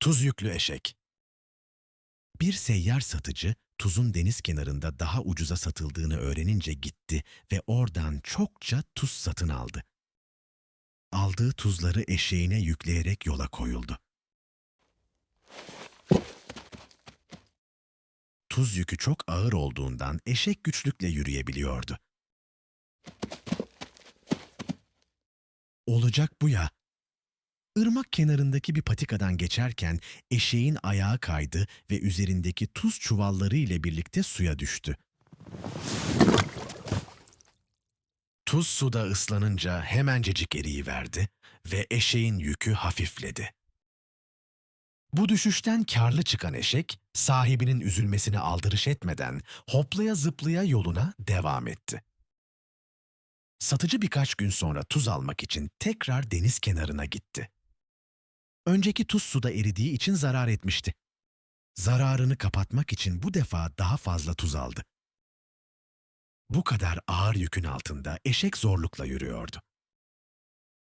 Tuz yüklü eşek. Bir seyyar satıcı tuzun deniz kenarında daha ucuza satıldığını öğrenince gitti ve oradan çokça tuz satın aldı. Aldığı tuzları eşeğine yükleyerek yola koyuldu. Tuz yükü çok ağır olduğundan eşek güçlükle yürüyebiliyordu. Olacak bu ya. Irmak kenarındaki bir patikadan geçerken eşeğin ayağı kaydı ve üzerindeki tuz çuvalları ile birlikte suya düştü. Tuz suda ıslanınca hemencecik eriyiverdi ve eşeğin yükü hafifledi. Bu düşüşten karlı çıkan eşek, sahibinin üzülmesine aldırış etmeden hoplaya zıplaya yoluna devam etti. Satıcı birkaç gün sonra tuz almak için tekrar deniz kenarına gitti. Önceki tuz suda eridiği için zarar etmişti. Zararını kapatmak için bu defa daha fazla tuz aldı. Bu kadar ağır yükün altında eşek zorlukla yürüyordu.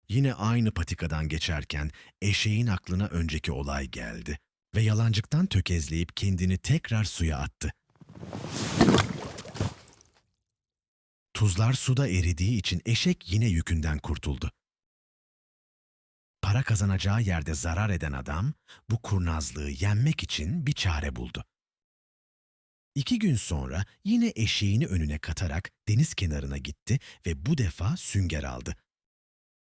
Yine aynı patikadan geçerken eşeğin aklına önceki olay geldi ve yalancıktan tökezleyip kendini tekrar suya attı. Tuzlar suda eridiği için eşek yine yükünden kurtuldu. Para kazanacağı yerde zarar eden adam bu kurnazlığı yenmek için bir çare buldu. İki gün sonra yine eşeğini önüne katarak deniz kenarına gitti ve bu defa sünger aldı.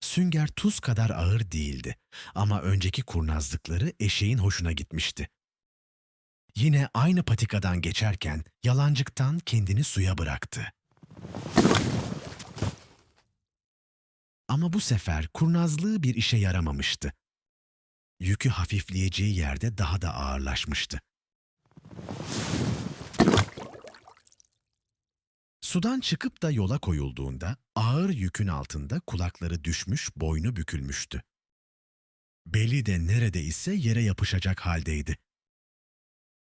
Sünger tuz kadar ağır değildi ama önceki kurnazlıkları eşeğin hoşuna gitmişti. Yine aynı patikadan geçerken yalancıktan kendini suya bıraktı. Ama bu sefer kurnazlığı bir işe yaramamıştı. Yükü hafifleyeceği yerde daha da ağırlaşmıştı. Sudan çıkıp da yola koyulduğunda ağır yükün altında kulakları düşmüş, boynu bükülmüştü. Beli de neredeyse yere yapışacak haldeydi.